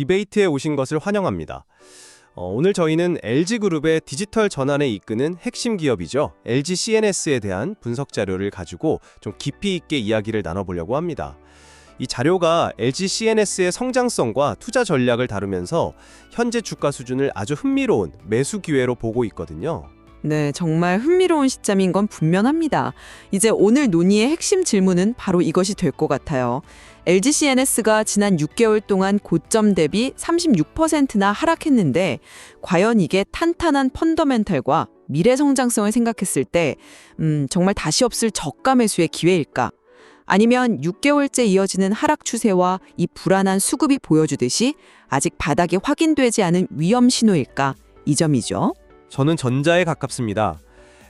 디베이트에 오신 것을 환영합니다. 어, 오늘 저희는 LG그룹의 디지털 전환에 이끄는 핵심 기업이죠. LG CNS에 대한 분석 자료를 가지고 좀 깊이 있게 이야기를 나눠보려고 합니다. 이 자료가 LG CNS의 성장성과 투자 전략을 다루면서 현재 주가 수준을 아주 흥미로운 매수 기회로 보고 있거든요. 네, 정말 흥미로운 시점인 건 분명합니다. 이제 오늘 논의의 핵심 질문은 바로 이것이 될 것 같아요. LG CNS가 지난 6개월 동안 고점 대비 36%나 하락했는데 과연 이게 탄탄한 펀더멘탈과 미래 성장성을 생각했을 때 음, 정말 다시 없을 저가 매수의 기회일까? 아니면 6개월째 이어지는 하락 추세와 이 불안한 수급이 보여주듯이 아직 바닥이 확인되지 않은 위험 신호일까? 이 점이죠. 저는 전자에 가깝습니다.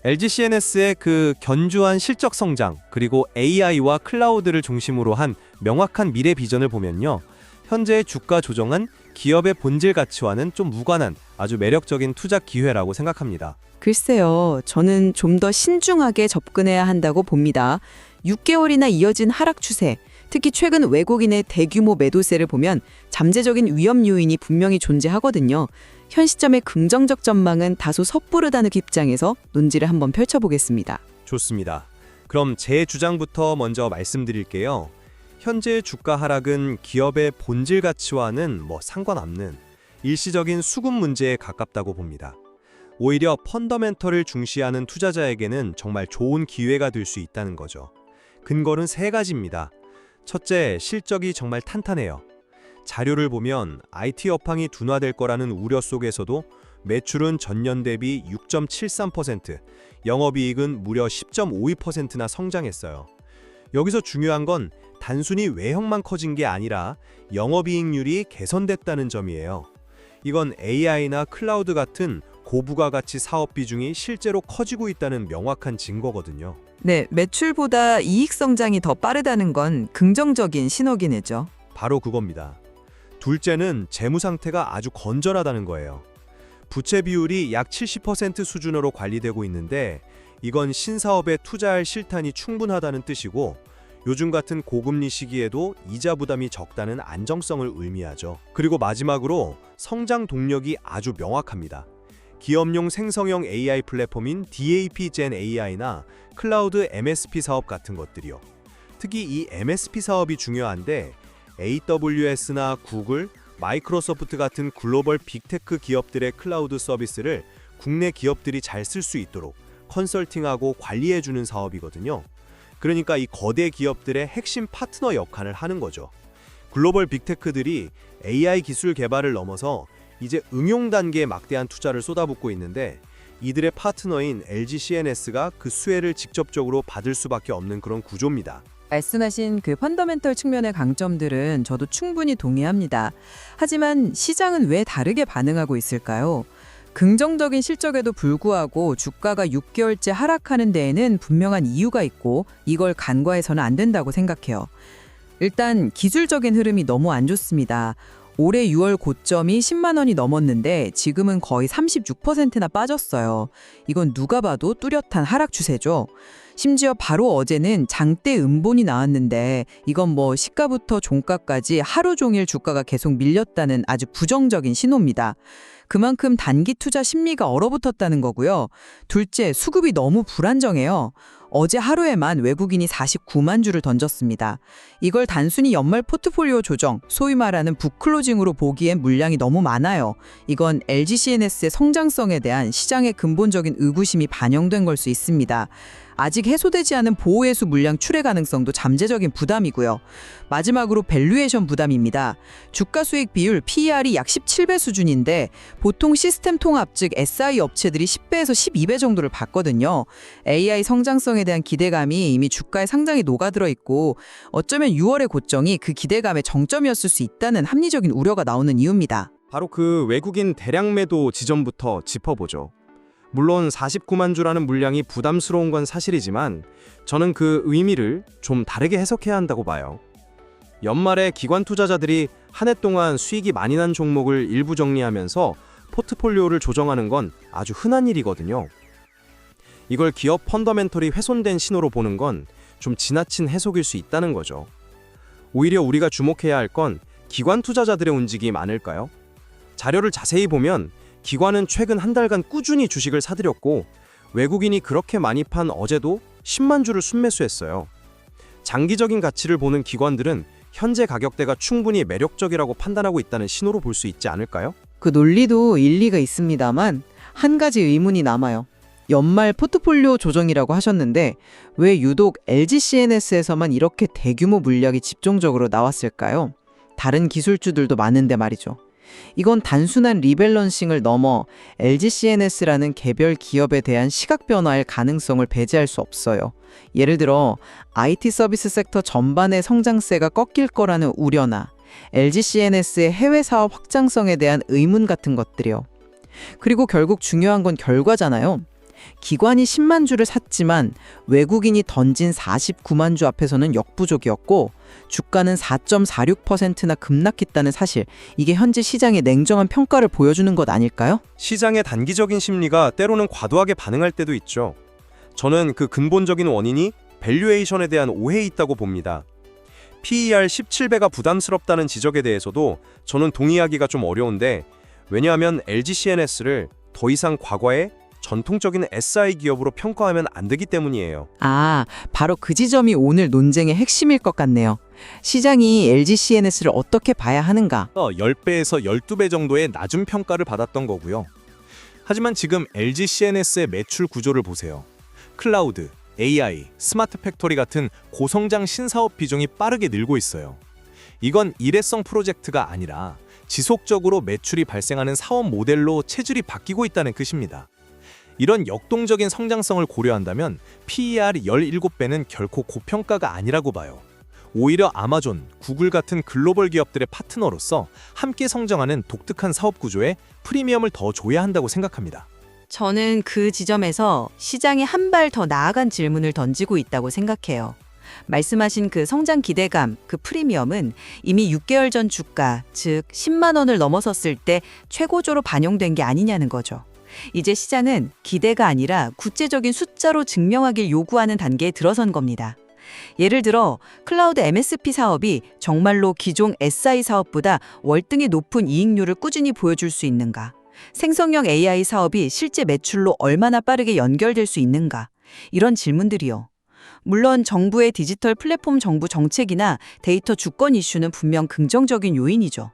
LG CNS의 그 견주한 실적 성장 그리고 AI와 클라우드를 중심으로 한 명확한 미래 비전을 보면요. 현재의 주가 조정은 기업의 본질 가치와는 좀 무관한 아주 매력적인 투자 기회라고 생각합니다. 글쎄요, 저는 좀 더 신중하게 접근해야 한다고 봅니다. 6개월이나 이어진 하락 추세, 특히 최근 외국인의 대규모 매도세를 보면 잠재적인 위험 요인이 분명히 존재하거든요. 현 시점의 긍정적 전망은 다소 섣부르다는 입장에서 논지를 한번 펼쳐보겠습니다. 좋습니다. 그럼 제 주장부터 먼저 말씀드릴게요. 현재 주가 하락은 기업의 본질 가치와는 뭐 상관없는 일시적인 수급 문제에 가깝다고 봅니다. 오히려 펀더멘털을 중시하는 투자자에게는 정말 좋은 기회가 될 수 있다는 거죠. 근거는 세 가지입니다. 첫째, 실적이 정말 탄탄해요. 자료를 보면 IT 업황이 둔화될 거라는 우려 속에서도 매출은 전년 대비 6.73%, 영업이익은 무려 10.52%나 성장했어요. 여기서 중요한 건 단순히 외형만 커진 게 아니라 영업이익률이 개선됐다는 점이에요. 이건 AI나 클라우드 같은 고부가 가치 사업 비중이 실제로 커지고 있다는 명확한 증거거든요. 네, 매출보다 이익 성장이 더 빠르다는 건 긍정적인 신호기네죠. 바로 그겁니다. 둘째는 재무 상태가 아주 건전하다는 거예요. 부채 비율이 약 70% 수준으로 관리되고 있는데 이건 신사업에 투자할 실탄이 충분하다는 뜻이고 요즘 같은 고금리 시기에도 이자 부담이 적다는 안정성을 의미하죠. 그리고 마지막으로 성장 동력이 아주 명확합니다. 기업용 생성형 AI 플랫폼인 DAP Gen AI나 클라우드 MSP 사업 같은 것들이요. 특히 이 MSP 사업이 중요한데 AWS나 구글, 마이크로소프트 같은 글로벌 빅테크 기업들의 클라우드 서비스를 국내 기업들이 잘 쓸 수 있도록 컨설팅하고 관리해주는 사업이거든요. 그러니까 이 거대 기업들의 핵심 파트너 역할을 하는 거죠. 글로벌 빅테크들이 AI 기술 개발을 넘어서 이제 응용 단계에 막대한 투자를 쏟아붓고 있는데 이들의 파트너인 LG CNS가 그 수혜를 직접적으로 받을 수밖에 없는 그런 구조입니다. 말씀하신 그 펀더멘털 측면의 강점들은 저도 충분히 동의합니다. 하지만 시장은 왜 다르게 반응하고 있을까요? 긍정적인 실적에도 불구하고 주가가 6개월째 하락하는 데에는 분명한 이유가 있고 이걸 간과해서는 안 된다고 생각해요. 일단 기술적인 흐름이 너무 안 좋습니다. 올해 6월 고점이 10만 원이 넘었는데 지금은 거의 36%나 빠졌어요. 이건 누가 봐도 뚜렷한 하락 추세죠. 심지어 바로 어제는 장대 음본이 나왔는데 이건 뭐 시가부터 종가까지 하루 종일 주가가 계속 밀렸다는 아주 부정적인 신호입니다. 그만큼 단기 투자 심리가 얼어붙었다는 거고요. 둘째, 수급이 너무 불안정해요. 어제 하루에만 외국인이 49만 주를 던졌습니다. 이걸 단순히 연말 포트폴리오 조정, 소위 말하는 북클로징으로 보기엔 물량이 너무 많아요. 이건 LG CNS의 성장성에 대한 시장의 근본적인 의구심이 반영된 걸 수 있습니다. 아직 해소되지 않은 보호해수 물량 출회 가능성도 잠재적인 부담이고요. 마지막으로 밸류에이션 부담입니다. 주가 수익 비율 PER이 약 17배 수준인데 보통 시스템 통합 즉 SI 업체들이 10배에서 12배 정도를 받거든요. AI 성장성에 대한 기대감이 이미 주가에 상당히 녹아들어 있고 어쩌면 6월의 고정이 그 기대감의 정점이었을 수 있다는 합리적인 우려가 나오는 이유입니다. 바로 그 외국인 대량 매도 지점부터 짚어보죠. 물론 49만 주라는 물량이 부담스러운 건 사실이지만 저는 그 의미를 좀 다르게 해석해야 한다고 봐요. 연말에 기관 투자자들이 한 해 동안 수익이 많이 난 종목을 일부 정리하면서 포트폴리오를 조정하는 건 아주 흔한 일이거든요. 이걸 기업 펀더멘털이 훼손된 신호로 보는 건 좀 지나친 해석일 수 있다는 거죠. 오히려 우리가 주목해야 할 건 기관 투자자들의 움직임이 많을까요? 자료를 자세히 보면 기관은 최근 한 달간 꾸준히 주식을 사들였고 외국인이 그렇게 많이 판 어제도 10만 주를 순매수했어요. 장기적인 가치를 보는 기관들은 현재 가격대가 충분히 매력적이라고 판단하고 있다는 신호로 볼 수 있지 않을까요? 그 논리도 일리가 있습니다만 한 가지 의문이 남아요. 연말 포트폴리오 조정이라고 하셨는데 왜 유독 LGCNS에서만 이렇게 대규모 물량이 집중적으로 나왔을까요? 다른 기술주들도 많은데 말이죠. 이건 단순한 리밸런싱을 넘어 LGCNS라는 개별 기업에 대한 시각 변화의 가능성을 배제할 수 없어요. 예를 들어 IT 서비스 섹터 전반의 성장세가 꺾일 거라는 우려나 LGCNS의 해외 사업 확장성에 대한 의문 같은 것들이요. 그리고 결국 중요한 건 결과잖아요. 기관이 10만 주를 샀지만 외국인이 던진 49만 주 앞에서는 역부족이었고 주가는 4.46%나 급락했다는 사실. 이게 현재 시장의 냉정한 평가를 보여주는 것 아닐까요? 시장의 단기적인 심리가 때로는 과도하게 반응할 때도 있죠. 저는 그 근본적인 원인이 밸류에이션에 대한 오해에 있다고 봅니다. PER 17배가 부담스럽다는 지적에 대해서도 저는 동의하기가 좀 어려운데 왜냐하면 LGCNS를 더 이상 과거의 전통적인 SI 기업으로 평가하면 안 되기 때문이에요. 아, 바로 그 지점이 오늘 논쟁의 핵심일 것 같네요. 시장이 LGCNS를 어떻게 봐야 하는가? 10배에서 12배 정도의 낮은 평가를 받았던 거고요. 하지만 지금 LG CNS의 매출 구조를 보세요. 클라우드, AI, 스마트 팩토리 같은 고성장 신사업 비중이 빠르게 늘고 있어요. 이건 일회성 프로젝트가 아니라 지속적으로 매출이 발생하는 사업 모델로 체질이 바뀌고 있다는 뜻입니다. 이런 역동적인 성장성을 고려한다면 PER 17배는 결코 고평가가 아니라고 봐요. 오히려 아마존, 구글 같은 글로벌 기업들의 파트너로서 함께 성장하는 독특한 사업 구조에 프리미엄을 더 줘야 한다고 생각합니다. 저는 그 지점에서 시장이 한발 더 나아간 질문을 던지고 있다고 생각해요. 말씀하신 그 성장 기대감, 그 프리미엄은 이미 6개월 전 주가, 즉 10만 원을 넘어섰을 때 최고조로 반영된 게 아니냐는 거죠. 이제 시장은 기대가 아니라 구체적인 숫자로 증명하길 요구하는 단계에 들어선 겁니다. 예를 들어 클라우드 MSP 사업이 정말로 기존 SI 사업보다 월등히 높은 이익률을 꾸준히 보여줄 수 있는가? 생성형 AI 사업이 실제 매출로 얼마나 빠르게 연결될 수 있는가? 이런 질문들이요. 물론 정부의 디지털 플랫폼 정부 정책이나 데이터 주권 이슈는 분명 긍정적인 요인이죠.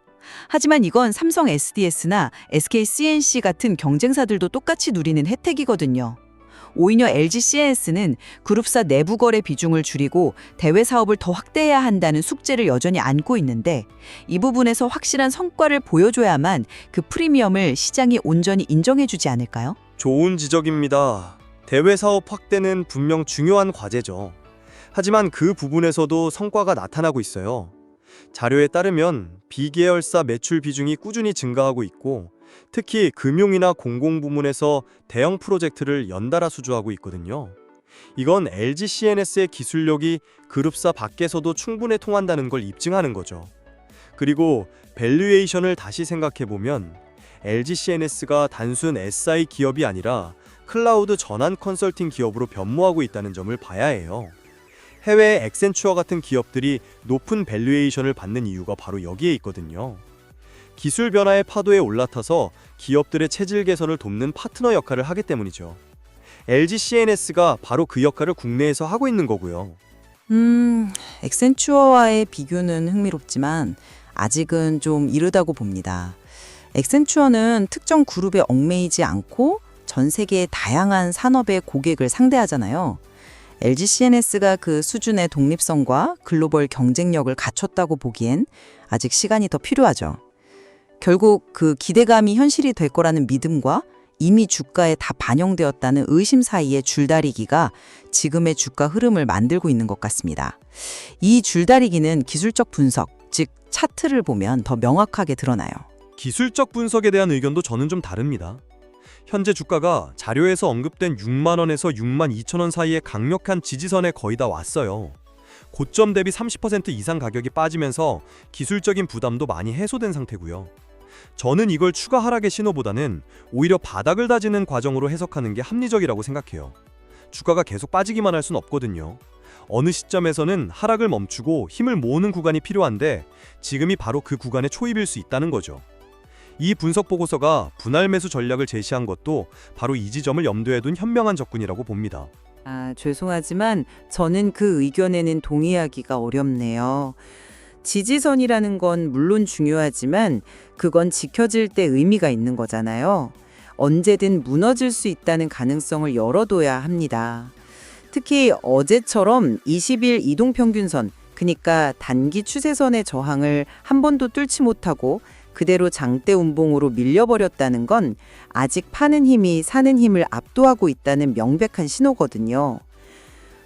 하지만 이건 삼성 SDS나 SK CNC 같은 경쟁사들도 똑같이 누리는 혜택이거든요. 오히려 LG CNS는 그룹사 내부 거래 비중을 줄이고 대외 사업을 더 확대해야 한다는 숙제를 여전히 안고 있는데 이 부분에서 확실한 성과를 보여줘야만 그 프리미엄을 시장이 온전히 인정해주지 않을까요? 좋은 지적입니다. 대외 사업 확대는 분명 중요한 과제죠. 하지만 그 부분에서도 성과가 나타나고 있어요. 자료에 따르면 비계열사 매출 비중이 꾸준히 증가하고 있고 특히 금융이나 공공부문에서 대형 프로젝트를 연달아 수주하고 있거든요. 이건 LG CNS의 기술력이 그룹사 밖에서도 충분히 통한다는 걸 입증하는 거죠. 그리고 밸류에이션을 다시 생각해 보면 LG CNS가 단순 SI 기업이 아니라 클라우드 전환 컨설팅 기업으로 변모하고 있다는 점을 봐야 해요. 해외 엑센추어 같은 기업들이 높은 밸류에이션을 받는 이유가 바로 여기에 있거든요. 기술 변화의 파도에 올라타서 기업들의 체질 개선을 돕는 파트너 역할을 하기 때문이죠. LG CNS가 바로 그 역할을 국내에서 하고 있는 거고요. 음, 엑센추어와의 비교는 흥미롭지만 아직은 좀 이르다고 봅니다. 엑센추어는 특정 그룹에 얽매이지 않고 전 세계의 다양한 산업의 고객을 상대하잖아요. LG CNS가 그 수준의 독립성과 글로벌 경쟁력을 갖췄다고 보기엔 아직 시간이 더 필요하죠. 결국 그 기대감이 현실이 될 거라는 믿음과 이미 주가에 다 반영되었다는 의심 사이의 줄다리기가 지금의 주가 흐름을 만들고 있는 것 같습니다. 이 줄다리기는 기술적 분석, 즉 차트를 보면 더 명확하게 드러나요. 기술적 분석에 대한 의견도 저는 좀 다릅니다. 현재 주가가 자료에서 언급된 6만 원에서 6만 2천 원 사이의 강력한 지지선에 거의 다 왔어요. 고점 대비 30% 이상 가격이 빠지면서 기술적인 부담도 많이 해소된 상태고요. 저는 이걸 추가 하락의 신호보다는 오히려 바닥을 다지는 과정으로 해석하는 게 합리적이라고 생각해요. 주가가 계속 빠지기만 할 순 없거든요. 어느 시점에서는 하락을 멈추고 힘을 모으는 구간이 필요한데 지금이 바로 그 구간의 초입일 수 있다는 거죠. 이 분석 보고서가 분할 매수 전략을 제시한 것도 바로 이 지점을 염두에 둔 현명한 접근이라고 봅니다. 아, 죄송하지만 저는 그 의견에는 동의하기가 어렵네요. 지지선이라는 건 물론 중요하지만 그건 지켜질 때 의미가 있는 거잖아요. 언제든 무너질 수 있다는 가능성을 열어둬야 합니다. 특히 어제처럼 20일 이동평균선, 그러니까 단기 추세선의 저항을 한 번도 뚫지 못하고 그대로 장대 운봉으로 밀려버렸다는 건 아직 파는 힘이 사는 힘을 압도하고 있다는 명백한 신호거든요.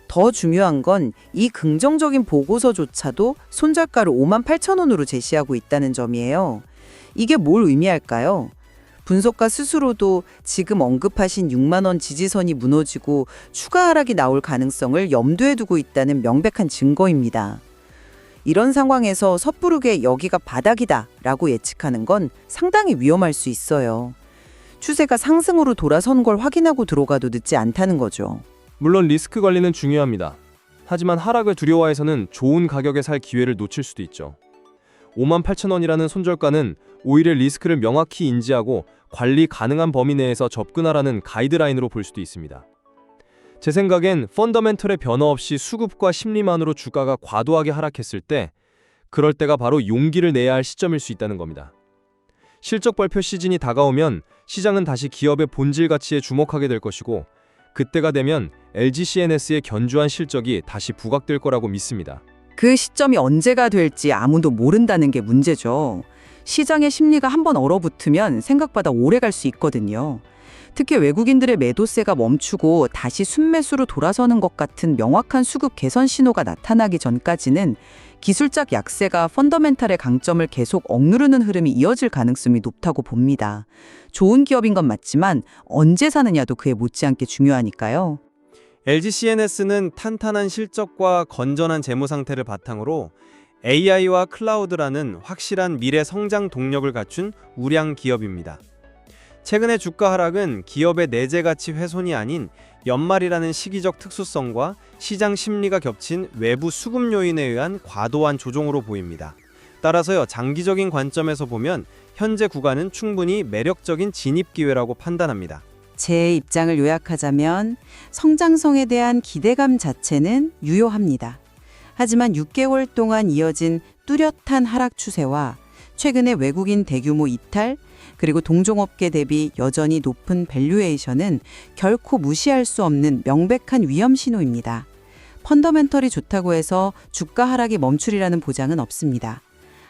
더 중요한 건 이 긍정적인 보고서조차도 손절가를 5만 8천 원으로 제시하고 있다는 점이에요. 이게 뭘 의미할까요? 분석가 스스로도 지금 언급하신 6만 원 지지선이 무너지고 추가 하락이 나올 가능성을 염두에 두고 있다는 명백한 증거입니다. 이런 상황에서 섣부르게 여기가 바닥이다 라고 예측하는 건 상당히 위험할 수 있어요. 추세가 상승으로 돌아선 걸 확인하고 들어가도 늦지 않다는 거죠. 물론 리스크 관리는 중요합니다. 하지만 하락을 두려워해서는 좋은 가격에 살 기회를 놓칠 수도 있죠. 5만 8천 원이라는 손절가는 오히려 리스크를 명확히 인지하고 관리 가능한 범위 내에서 접근하라는 가이드라인으로 볼 수도 있습니다. 제 생각엔 펀더멘털의 변화 없이 수급과 심리만으로 주가가 과도하게 하락했을 때 그럴 때가 바로 용기를 내야 할 시점일 수 있다는 겁니다. 실적 발표 시즌이 다가오면 시장은 다시 기업의 본질 가치에 주목하게 될 것이고 그때가 되면 LG CNS의 견주한 실적이 다시 부각될 거라고 믿습니다. 그 시점이 언제가 될지 아무도 모른다는 게 문제죠. 시장의 심리가 한번 얼어붙으면 생각보다 오래 갈 수 있거든요. 특히 외국인들의 매도세가 멈추고 다시 순매수로 돌아서는 것 같은 명확한 수급 개선 신호가 나타나기 전까지는 기술적 약세가 펀더멘탈의 강점을 계속 억누르는 흐름이 이어질 가능성이 높다고 봅니다. 좋은 기업인 건 맞지만 언제 사느냐도 그에 못지않게 중요하니까요. LG CNS는 탄탄한 실적과 건전한 재무 상태를 바탕으로 AI와 클라우드라는 확실한 미래 성장 동력을 갖춘 우량 기업입니다. 최근의 주가 하락은 기업의 내재 가치 훼손이 아닌 연말이라는 시기적 특수성과 시장 심리가 겹친 외부 수급 요인에 의한 과도한 조종으로 보입니다. 따라서요, 장기적인 관점에서 보면 현재 구간은 충분히 매력적인 진입 기회라고 판단합니다. 제 입장을 요약하자면 성장성에 대한 기대감 자체는 유효합니다. 하지만 6개월 동안 이어진 뚜렷한 하락 추세와 최근의 외국인 대규모 이탈 그리고 동종업계 대비 여전히 높은 밸류에이션은 결코 무시할 수 없는 명백한 위험 신호입니다. 펀더멘털이 좋다고 해서 주가 하락이 멈추리라는 보장은 없습니다.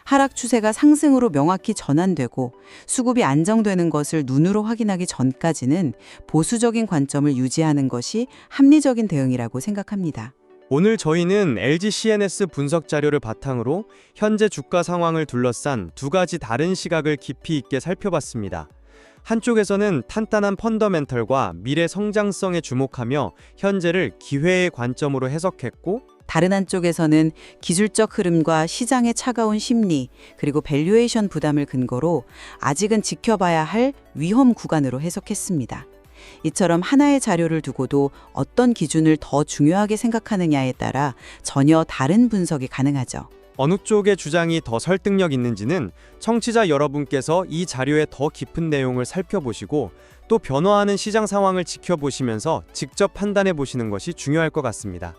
하락 추세가 상승으로 명확히 전환되고 수급이 안정되는 것을 눈으로 확인하기 전까지는 보수적인 관점을 유지하는 것이 합리적인 대응이라고 생각합니다. 오늘 저희는 LG CNS 분석 자료를 바탕으로 현재 주가 상황을 둘러싼 두 가지 다른 시각을 깊이 있게 살펴봤습니다. 한쪽에서는 탄탄한 펀더멘털과 미래 성장성에 주목하며 현재를 기회의 관점으로 해석했고 다른 한쪽에서는 기술적 흐름과 시장의 차가운 심리, 그리고 밸류에이션 부담을 근거로 아직은 지켜봐야 할 위험 구간으로 해석했습니다. 이처럼 하나의 자료를 두고도 어떤 기준을 더 중요하게 생각하느냐에 따라 전혀 다른 분석이 가능하죠. 어느 쪽의 주장이 더 설득력 있는지는 청취자 여러분께서 이 자료의 더 깊은 내용을 살펴보시고 또 변화하는 시장 상황을 지켜보시면서 직접 판단해 보시는 것이 중요할 것 같습니다.